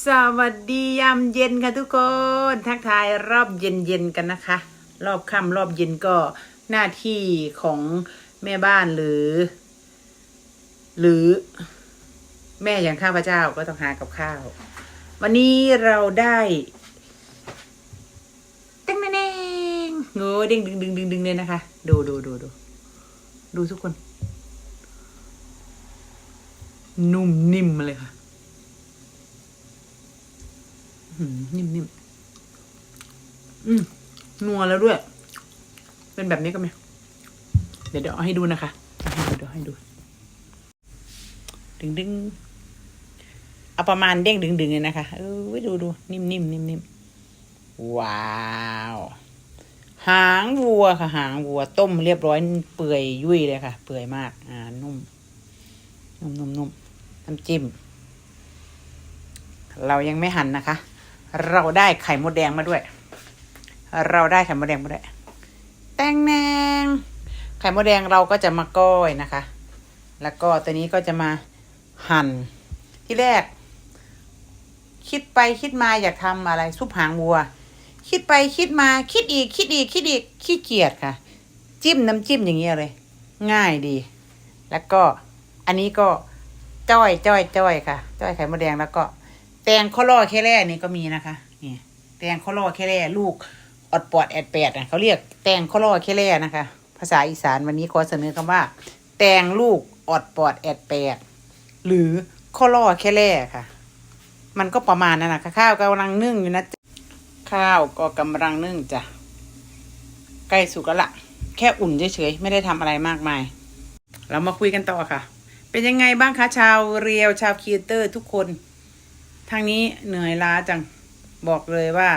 สวัสดียามเย็นค่ะทุกคน ทักทายรอบเย็นๆกันนะคะ รอบค่ำรอบเย็นก็หน้าที่ของแม่บ้านหรือ หรือแม่อย่างข้าพเจ้าก็ต้องหากับข้าว วันนี้เราได้ตั้งแน่งโง่เด้งดึงดึงดึงดึงเลยนะคะ ดูดูดูดูดูทุกคน นุ่มนิ่มเลยค่ะ นิ่มๆอืมนัวแล้วด้วย เป็นแบบนี้ก็ไหมเดี๋ยวเดี๋ยวเอาให้ดูนะคะเดี๋ยวให้ดู ดึงดึงๆเอาประมาณเด้งดึงดึงๆเลยนะคะเออดูดูนิ่มนิ่มนิ่มนิ่มว้าวหางวัวค่ะ หางวัวต้มเรียบร้อยเปื่อยยุ่ยเลยค่ะ เปื่อยมาก อ่า นุ่ม นุ่มนุ่มนุ่มน้ำจิ้ม เรายังไม่หั่นนะคะ เราได้ไข่มดแดงมาด้วย เราได้ไข่มดแดงมาด้วย แตงแนงไข่มดแดงเราก็จะมาก้อยนะคะ แล้วก็ตัวนี้ก็จะมาหั่น ที่แรก คิดไปคิดมาอยากทำอะไรซุปหางวัว คิดไปคิดมาคิดอีก คิดอีกคิดอีกขี้เกียจค่ะ จิ้มน้ำจิ้มอย่างเงี้ยเลย ง่ายดี แล้วก็อันนี้ก็จ้อยจ้อยจ้อยค่ะ จ้อยไข่มดแดงแล้วก็ แตงข้อล่อแค่แร่นี่ก็มีนะคะนี่แตงข้อล่อแค่แร่ลูกอดปอดแอดแปดนะเขาเรียกแตงข้อล่อแค่แร่นะคะ ภาษาอีสานวันนี้ขอเสนอคำว่า แตงลูกอดปอดแอดแปดหรือข้อล่อแค่แร่ค่ะ มันก็ประมาณนั้นนะคะข้าวกำลังนึ่งอยู่นะจ๊ะข้าวก็กำลังนึ่งจ้ะใกล้สุกแล้วละแค่อุ่นเฉยๆไม่ได้ทำอะไรมากมาย เรามาคุยกันต่อค่ะ เป็นยังไงบ้างคะชาวเรียวชาวครีเตอร์ทุกคน ทางนี้เหนื่อยล้าจังบอกเลยว่า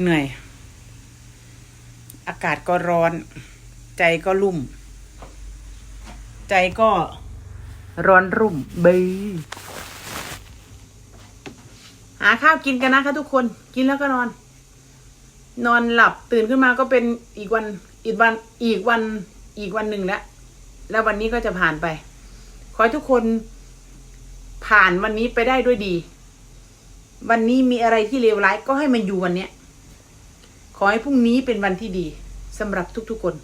เหนื่อย อากาศก็ร้อน ใจก็ลุ่ม ใจก็ร้อนรุ่มเบยหาข้าวกินกันนะคะทุกคนกินแล้วก็นอน นอนหลับตื่นขึ้นมาก็เป็นอีกวันอีกวันอีกวันอีกวันหนึ่งแล้วแล้ววันนี้ก็จะผ่านไป ขอให้ทุกคน ผ่านวันนี้ไปได้ด้วยดี วันนี้มีอะไรที่เลวร้ายก็ให้มันอยู่วันเนี้ย ขอให้พรุ่งนี้เป็นวันที่ดีสำหรับทุกๆคน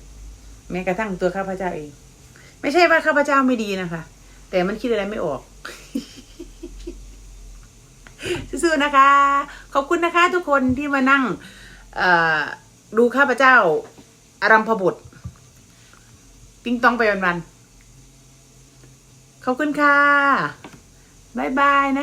แม้กระทั่งตัวข้าพเจ้าเอง ไม่ใช่ว่าข้าพเจ้าไม่ดีนะคะ แต่มันคิดอะไรไม่ออกสู้ๆนะคะ ขอบคุณนะคะ ทุกคนที่มานั่งดูข้าพเจ้าอารัมพบุตรติ้งต้องไปวันๆขอบคุณค่ะ บ๊ายบายนะ